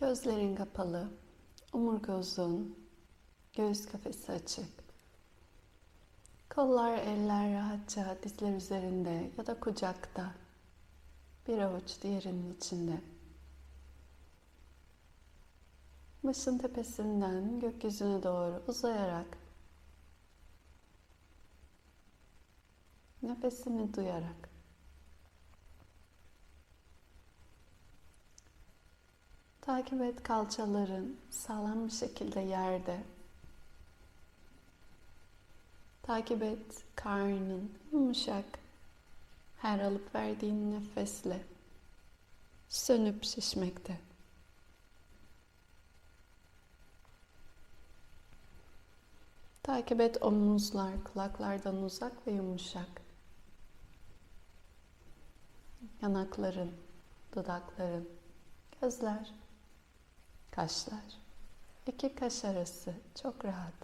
Gözlerin kapalı, omurga uzun, göğüs kafesi açık. Kollar, eller rahatça dizler üzerinde ya da kucakta. Bir avuç diğerinin içinde. Başın tepesinden gökyüzüne doğru uzayarak nefesini duyarak Takip et kalçaların sağlam bir şekilde yerde. Takip et karnın yumuşak. Her alıp verdiğin nefesle sönüp şişmekte. Takip et omuzlar kulaklardan uzak ve yumuşak. Yanakların, dudakların, gözler kaşlar. İki kaş arası çok rahat.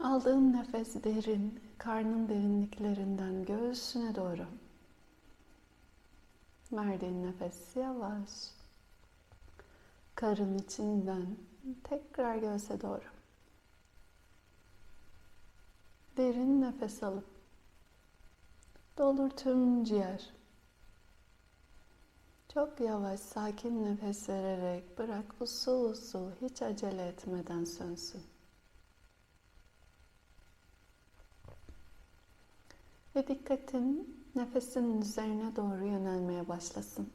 Aldığın nefes derin, karnın derinliklerinden göğsüne doğru. Verdiğin nefes yavaş. Karın içinden tekrar göğse doğru. Derin nefes alıp dolur tüm ciğer. Çok yavaş, sakin nefes vererek bırak usul usul, hiç acele etmeden sönsün. Ve dikkatin nefesinin üzerine doğru yönelmeye başlasın.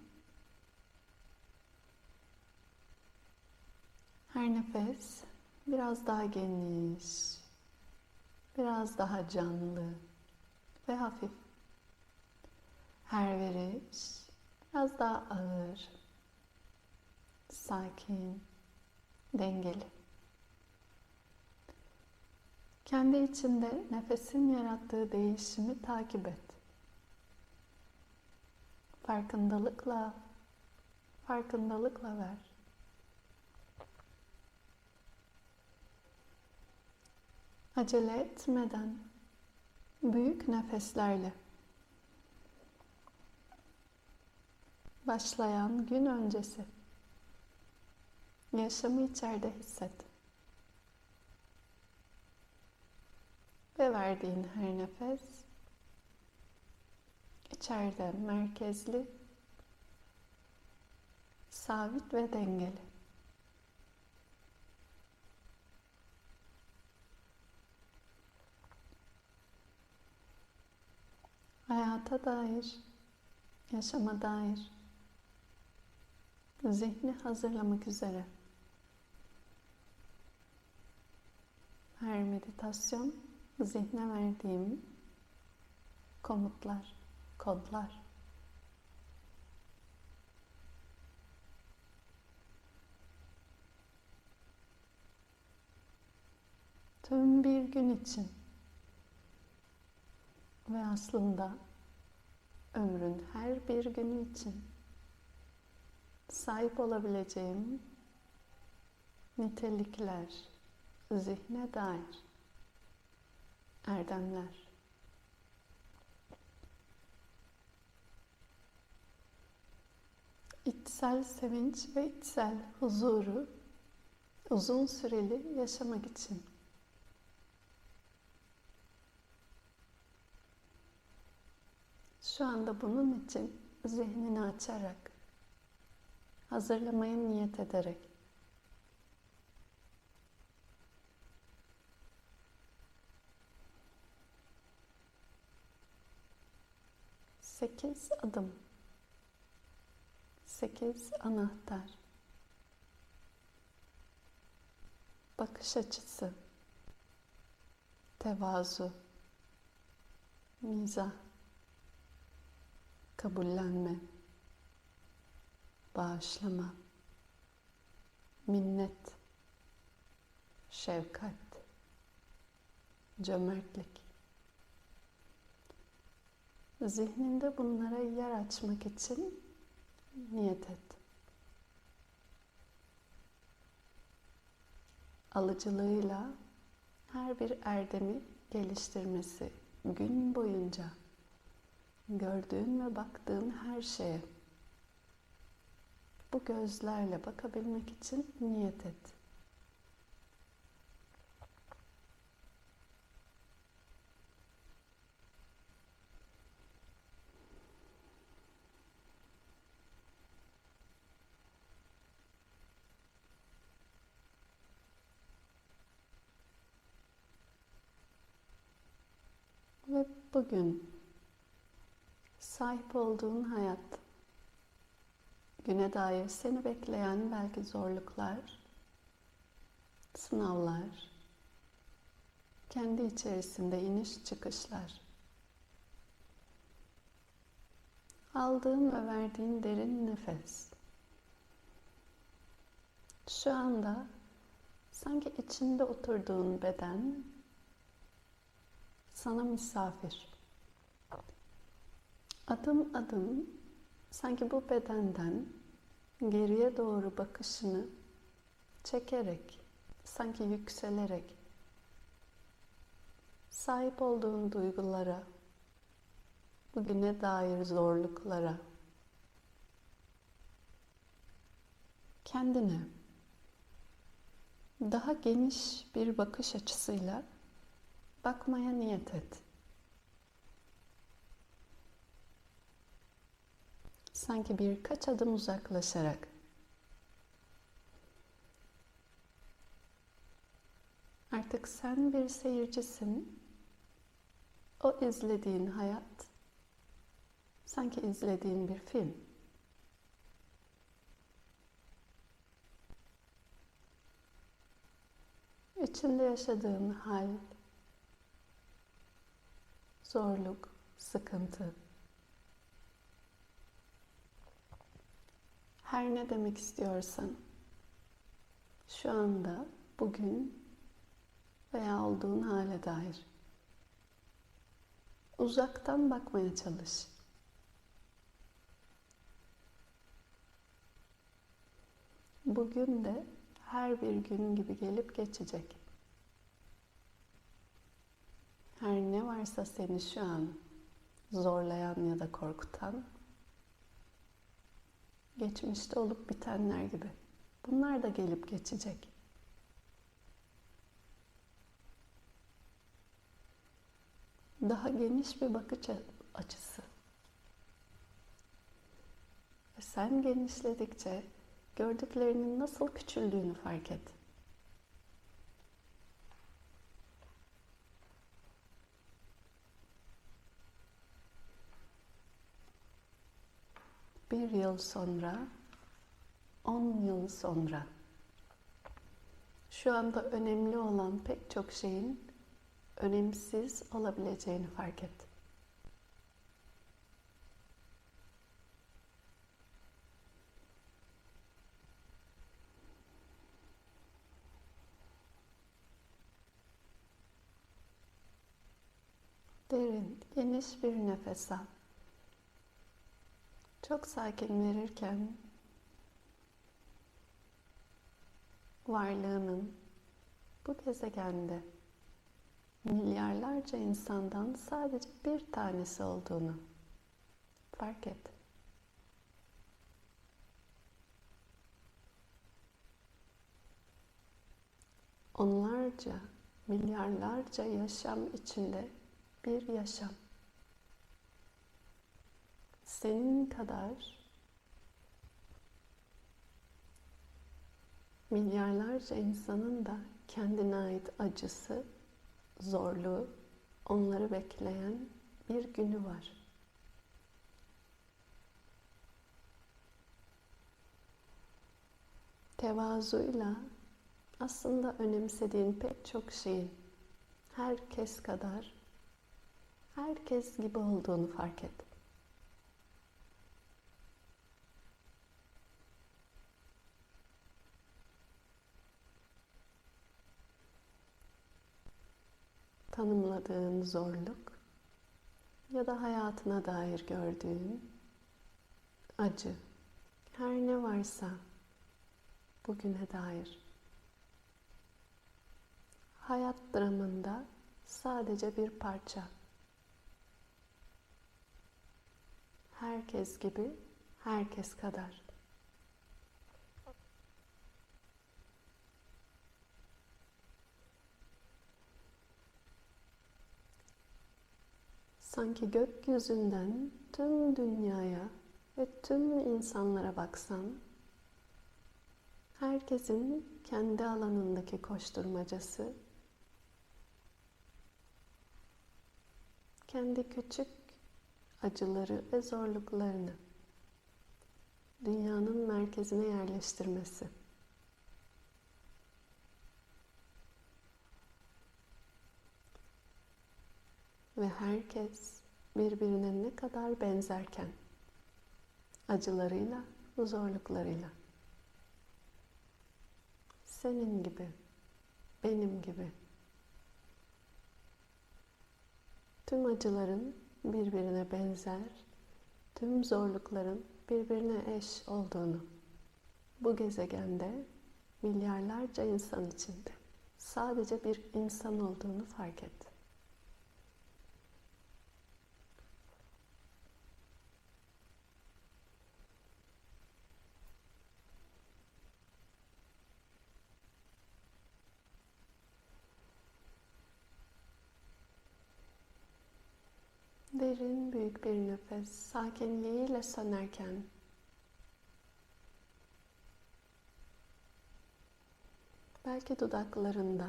Her nefes biraz daha geniş, biraz daha canlı ve hafif. Her veriş Biraz daha ağır, sakin, dengeli. Kendi içinde nefesin yarattığı değişimi takip et. Farkındalıkla, farkındalıkla ver. Acele etmeden büyük nefeslerle başlayan gün öncesi. Yaşamı içeride hisset. Ve verdiğin her nefes içeride merkezli, sabit ve dengeli. Hayata dair, yaşama dair zihni hazırlamak üzere. Her meditasyon zihne verdiğim komutlar, kodlar. Tüm bir gün için ve aslında ömrün her bir günü için sahip olabileceğim nitelikler, zihne dair erdemler. İçsel sevinç ve içsel huzuru uzun süreli yaşamak için şu anda bunun için zihnini açarak hazırlamaya niyet ederek. Sekiz adım. Sekiz anahtar. Bakış açısı. Tevazu. Mizah. Kabullenme bağışlama, minnet, şefkat, cömertlik. Zihninde bunlara yer açmak için niyet et. Alıcılığıyla her bir erdemi geliştirmesi gün boyunca gördüğün ve baktığın her şeye bu gözlerle bakabilmek için niyet et. Ve bugün sahip olduğun hayat, güne dair seni bekleyen belki zorluklar, sınavlar, kendi içerisinde iniş çıkışlar. Aldığın ve verdiğin derin nefes. Şu anda sanki içinde oturduğun beden sana misafir. Adım adım sanki bu bedenden geriye doğru bakışını çekerek, sanki yükselerek sahip olduğun duygulara, bugüne dair zorluklara, kendine daha geniş bir bakış açısıyla bakmaya niyet et. Sanki birkaç adım uzaklaşarak artık sen bir seyircisin. O izlediğin hayat sanki izlediğin bir film. İçinde yaşadığın hal, zorluk, sıkıntı. Her ne demek istiyorsan şu anda, bugün veya olduğun hale dair uzaktan bakmaya çalış. Bugün de her bir gün gibi gelip geçecek. Her ne varsa seni şu an zorlayan ya da korkutan geçmişte olup bitenler gibi. Bunlar da gelip geçecek. Daha geniş bir bakış açısı. Ve sen genişledikçe gördüklerinin nasıl küçüldüğünü fark et. Bir yıl sonra, on yıl sonra şu anda önemli olan pek çok şeyin önemsiz olabileceğini fark et. Derin, geniş bir nefes al. Çok sakin verirken varlığının bu gezegende milyarlarca insandan sadece bir tanesi olduğunu fark et. Onlarca, milyarlarca yaşam içinde bir yaşam senin kadar milyarlarca insanın da kendine ait acısı, zorluğu, onları bekleyen bir günü var. Tevazuyla aslında önemsediğin pek çok şeyin herkes kadar herkes gibi olduğunu fark et. Tanımladığın zorluk ya da hayatına dair gördüğün acı, her ne varsa bugüne dair hayat dramında sadece bir parça. Herkes gibi, herkes kadar. Sanki gökyüzünden tüm dünyaya ve tüm insanlara baksan, herkesin kendi alanındaki koşturmacası, kendi küçük acıları ve zorluklarını dünyanın merkezine yerleştirmesi. Ve herkes birbirine ne kadar benzerken acılarıyla, zorluklarıyla senin gibi, benim gibi tüm acıların birbirine benzer, tüm zorlukların birbirine eş olduğunu bu gezegende milyarlarca insan içinde sadece bir insan olduğunu fark et. Derin büyük bir nefes sakinliğiyle sönerken. Belki dudaklarında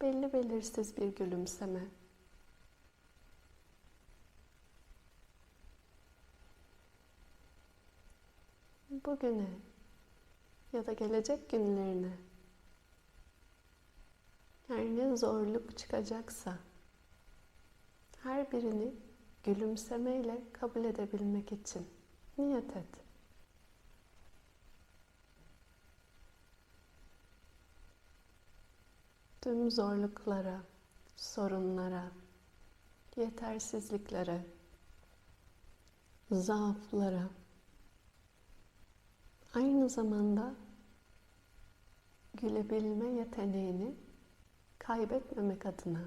belli belirsiz bir gülümseme. Bugüne ya da gelecek günlerine her ne zorluk çıkacaksa her birini gülümsemeyle kabul edebilmek için niyet et. Tüm zorluklara, sorunlara, yetersizliklere, zaaflara, aynı zamanda gülebilme yeteneğini kaybetmemek adına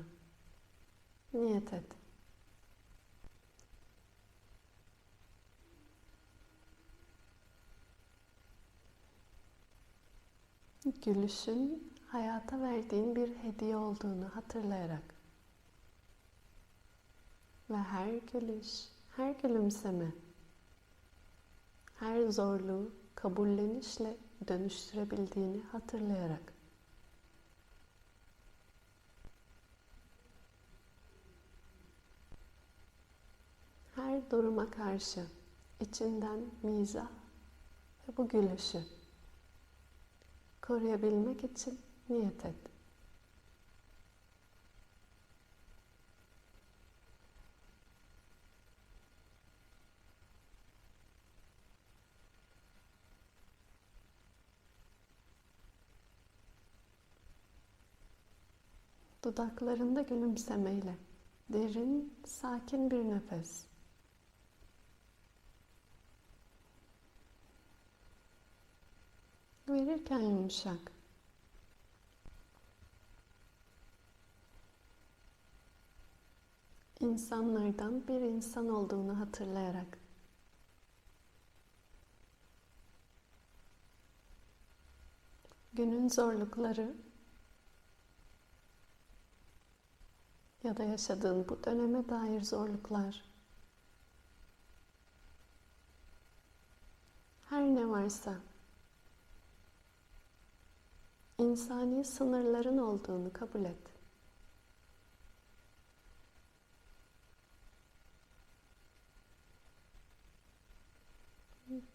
niyet et. Gülüşün hayata verdiğin bir hediye olduğunu hatırlayarak. Ve her gülüş, her gülümseme, her zorluğu kabullenişle dönüştürebildiğini hatırlayarak. Her duruma karşı içinden mizah ve bu gülüşü koruyabilmek için niyet et. Dudaklarında gülümsemeyle derin, sakin bir nefes. Verirken yumuşak. İnsanlardan bir insan olduğunu hatırlayarak. Günün zorlukları ya da yaşadığın bu döneme dair zorluklar. Her ne varsa insani sınırların olduğunu kabul et.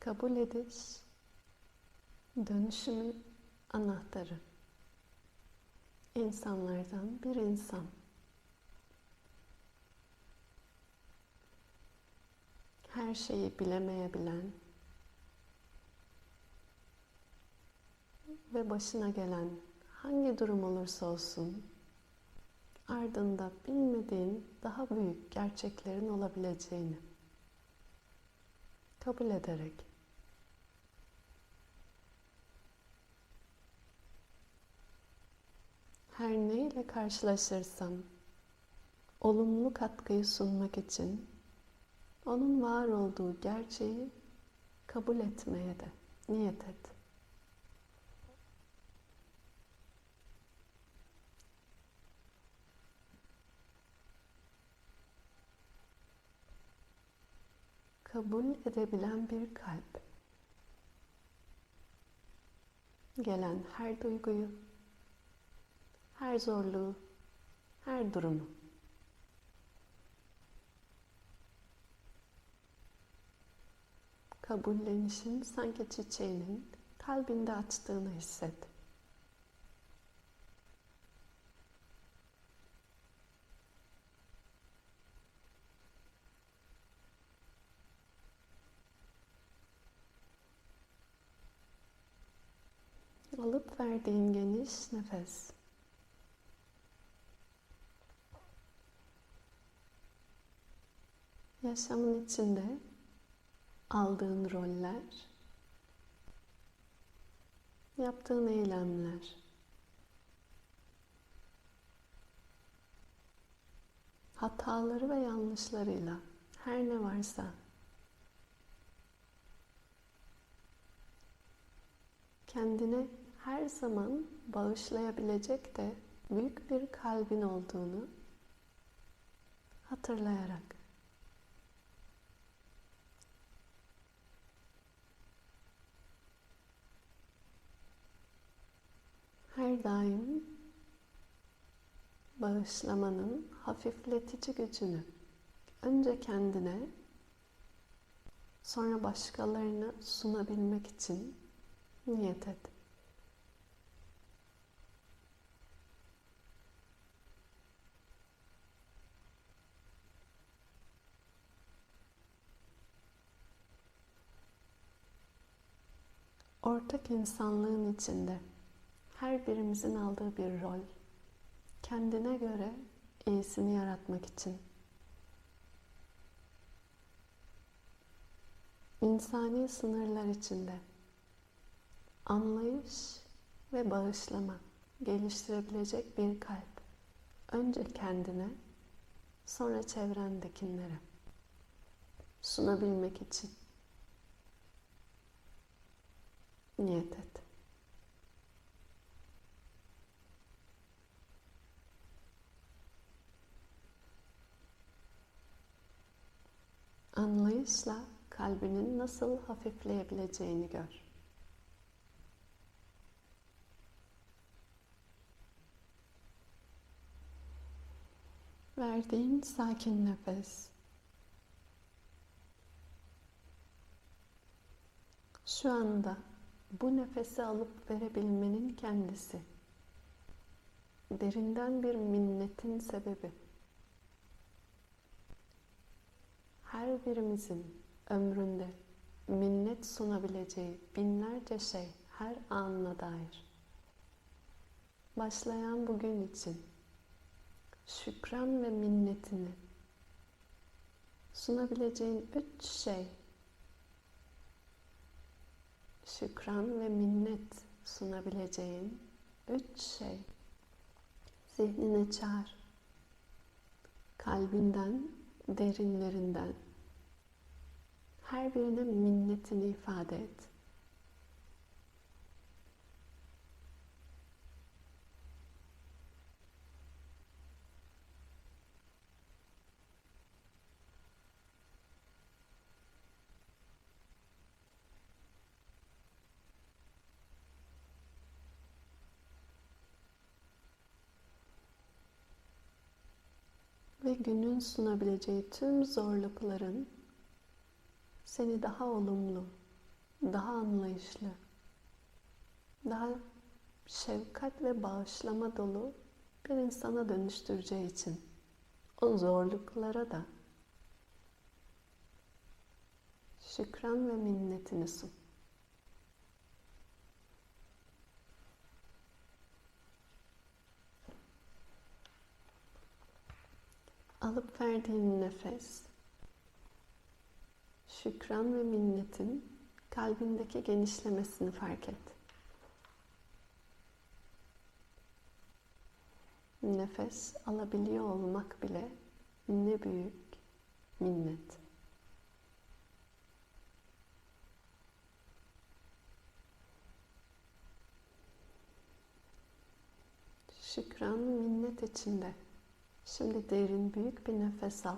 Kabul ediş dönüşümün anahtarı. İnsanlardan bir insan. Her şeyi bilemeyebilen, ve başına gelen hangi durum olursa olsun ardında bilmediğin daha büyük gerçeklerin olabileceğini kabul ederek her neyle karşılaşırsam olumlu katkıyı sunmak için onun var olduğu gerçeği kabul etmeye de niyet et. Kabul edebilen bir kalp. Gelen her duyguyu, her zorluğu, her durumu kabullenişin sanki çiçeğinin kalbinde açtığını hisset. Alıp verdiğin geniş nefes. Yaşamın içinde aldığın roller, yaptığın eylemler, hataları ve yanlışlarıyla her ne varsa kendine her zaman bağışlayabilecek de büyük bir kalbin olduğunu hatırlayarak her daim bağışlamanın hafifletici gücünü önce kendine sonra başkalarına sunabilmek için niyet et. Ortak insanlığın içinde her birimizin aldığı bir rol, kendine göre iyisini yaratmak için. İnsani sınırlar içinde anlayış ve bağışlama geliştirebilecek bir kalp. Önce kendine, sonra çevrendekilere sunabilmek için niyet et. Anlayışla kalbinin nasıl hafifleyebileceğini gör. Verdiğin sakin nefes. Şu anda bu nefesi alıp verebilmenin kendisi. Derinden bir minnetin sebebi. Her birimizin ömründe minnet sunabileceği binlerce şey her anına dair. Başlayan bugün için şükran ve minnetini sunabileceğin üç şey şükran ve minnet sunabileceğin üç şey zihnine çağır kalbinden derinlerinden her birine minnetini ifade et. Ve günün sunabileceği tüm zorlukların seni daha olumlu, daha anlayışlı, daha şefkat ve bağışlama dolu bir insana dönüştüreceği için o zorluklara da şükran ve minnetini sun. Alıp verdiğin nefes, şükran ve minnetin kalbindeki genişlemesini fark et. Nefes alabiliyor olmak bile ne büyük minnet. Şükran, minnet içinde Şimdi derin büyük bir nefes al.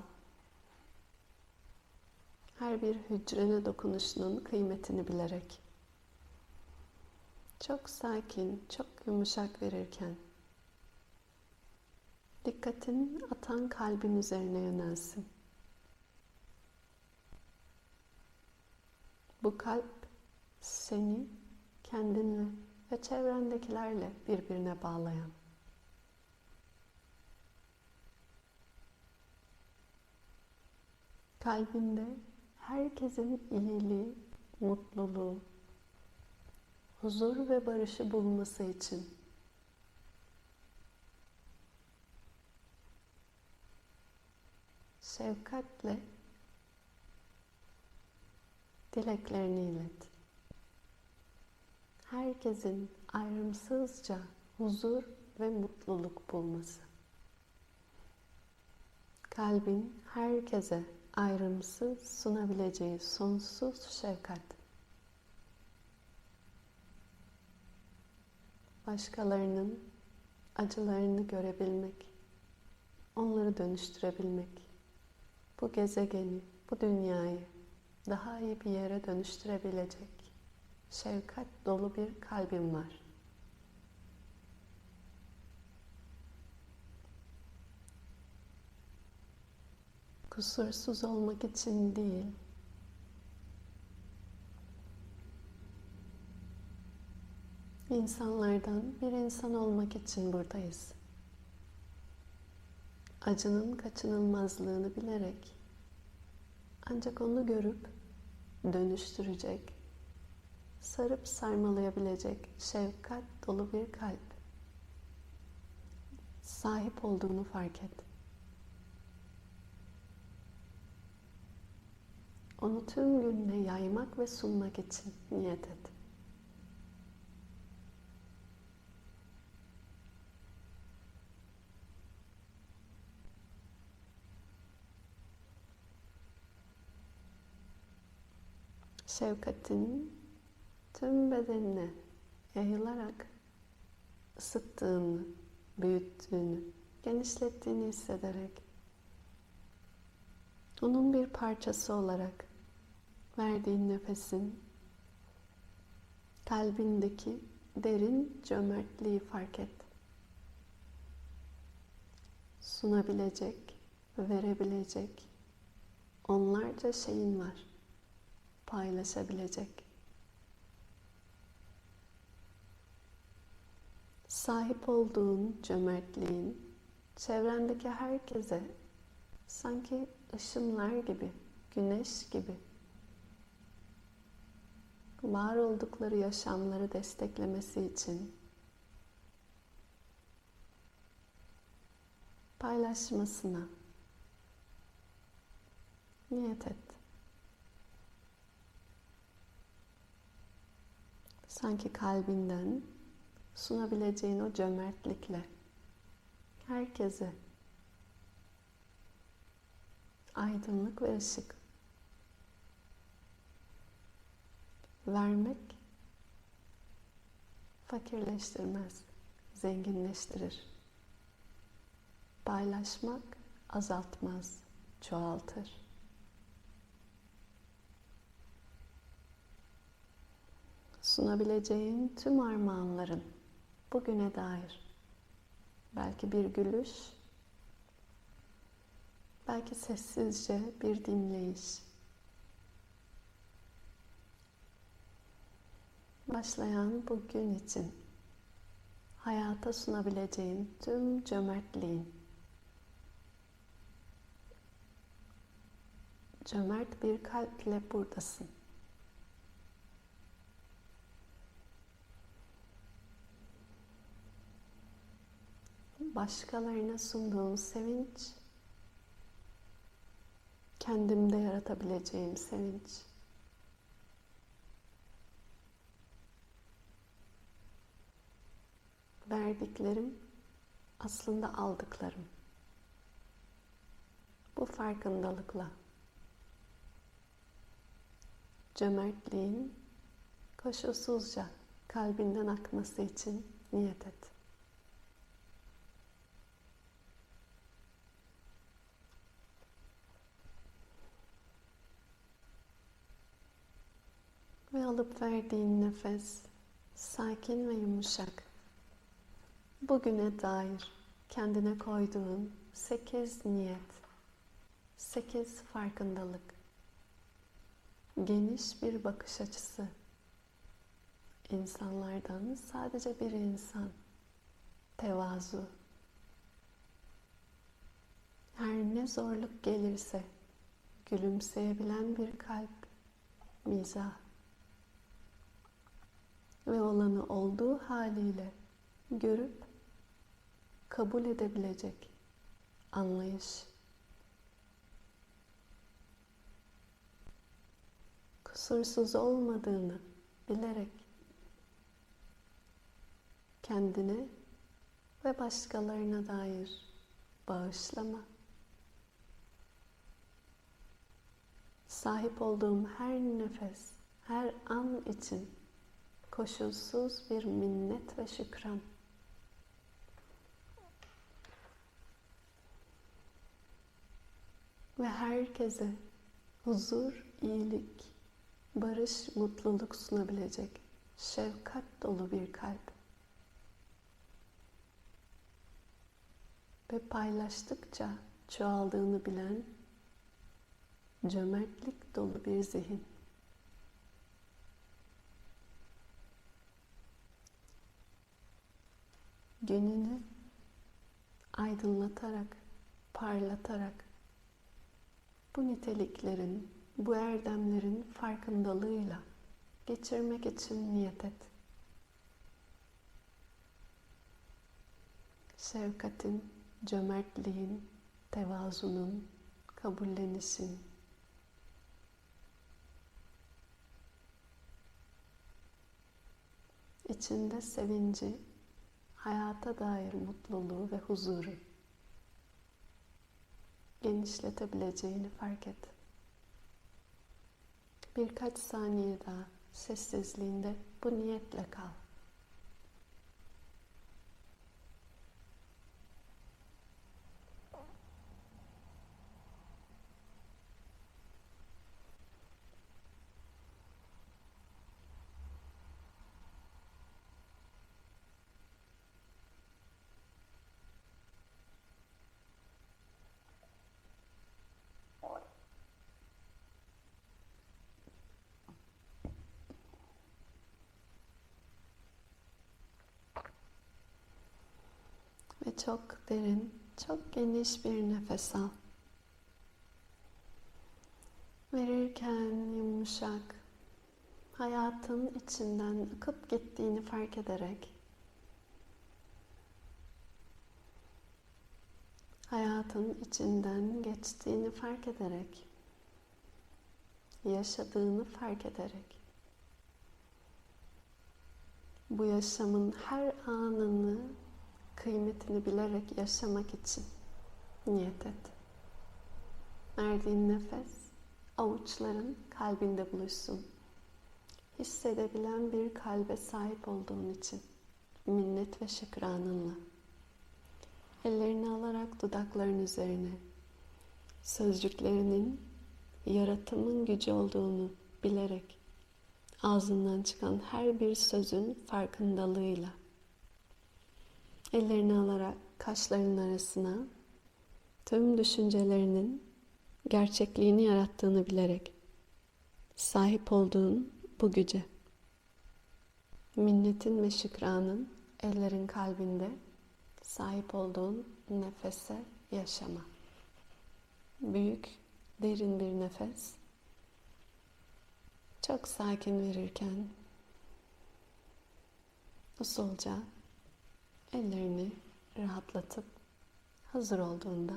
her bir hücrene dokunuşunun kıymetini bilerek. Çok sakin, çok yumuşak verirken dikkatin atan kalbin üzerine yönelsin. Bu kalp seni kendinle ve çevrendekilerle birbirine bağlayan. Kalbinde herkesin iyiliği, mutluluğu, huzur ve barışı bulması için şefkatle dileklerini ilet. Herkesin ayrımsızca huzur ve mutluluk bulması. Kalbin herkese ayrımsız sunabileceği sonsuz şefkat. Başkalarının acılarını görebilmek, onları dönüştürebilmek, bu gezegeni, bu dünyayı daha iyi bir yere dönüştürebilecek şefkat dolu bir kalbim var. Kusursuz olmak için değil, insanlardan bir insan olmak için buradayız. Acının kaçınılmazlığını bilerek ancak onu görüp dönüştürecek, sarıp sarmalayabilecek şefkat dolu bir kalp. Sahip olduğunu fark et. Onu tüm gününe yaymak ve sunmak için niyet et. Şefkatin tüm bedenine yayılarak ısıttığını, büyüttüğünü, genişlettiğini hissederek onun bir parçası olarak verdiğin nefesin kalbindeki derin cömertliği fark et. Sunabilecek, verebilecek onlarca şeyin var. Paylaşabilecek. Sahip olduğun cömertliğin çevrendeki herkese sanki ışınlar gibi, güneş gibi var oldukları yaşamları desteklemesi için paylaşmasına niyet et. Sanki kalbinden sunabileceğin o cömertlikle herkese aydınlık ve ışık vermek fakirleştirmez, zenginleştirir. Paylaşmak azaltmaz, çoğaltır. Sunabileceğin tüm armağanların bugüne dair belki bir gülüş, belki sessizce bir dinleyiş, başlayan bu gün için hayata sunabileceğin tüm cömertliğin cömert bir kalple buradasın. Başkalarına sunduğun sevinç kendimde yaratabileceğim sevinç. Verdiklerim aslında aldıklarım. Bu farkındalıkla cömertliğin koşulsuzca kalbinden akması için niyet et. alıp verdiğin nefes sakin ve yumuşak. Bugüne dair kendine koyduğun sekiz niyet, sekiz farkındalık, geniş bir bakış açısı, insanlardan sadece bir insan, tevazu, her ne zorluk gelirse gülümseyebilen bir kalp, mizah. Ve olanı olduğu haliyle görüp kabul edebilecek anlayış. Kusursuz olmadığını bilerek kendine ve başkalarına dair bağışlama. Sahip olduğum her nefes, her an için koşulsuz bir minnet ve şükran. Ve herkese huzur, iyilik, barış, mutluluk sunabilecek şefkat dolu bir kalp. Ve paylaştıkça çoğaldığını bilen cömertlik dolu bir zihin. Gününü aydınlatarak, parlatarak bu niteliklerin, bu erdemlerin farkındalığıyla geçirmek için niyet et. Şefkatin, cömertliğin, tevazunun, kabullenişin, içinde sevinci, hayata dair mutluluğu ve huzuru genişletebileceğini fark et. Birkaç saniye daha sessizliğinde bu niyetle kal. Çok derin, çok geniş bir nefes al. Verirken yumuşak, hayatın içinden akıp gittiğini fark ederek. Hayatın içinden geçtiğini fark ederek. Yaşadığını fark ederek. Bu yaşamın her anını kıymetini bilerek yaşamak için niyet et. Verdiğin nefes avuçların kalbinde buluşsun. Hissedebilen bir kalbe sahip olduğun için minnet ve şükranınla. Ellerini alarak dudakların üzerine sözcüklerinin yaratımın gücü olduğunu bilerek ağzından çıkan her bir sözün farkındalığıyla Ellerini alarak kaşların arasına tüm düşüncelerinin gerçekliğini yarattığını bilerek sahip olduğun bu güce minnetin ve şükranın ellerin kalbinde sahip olduğun nefese yaşama. Büyük, derin bir nefes. Çok sakin verirken usulca Ellerini rahatlatıp hazır olduğunda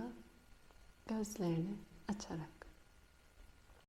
gözlerini açarak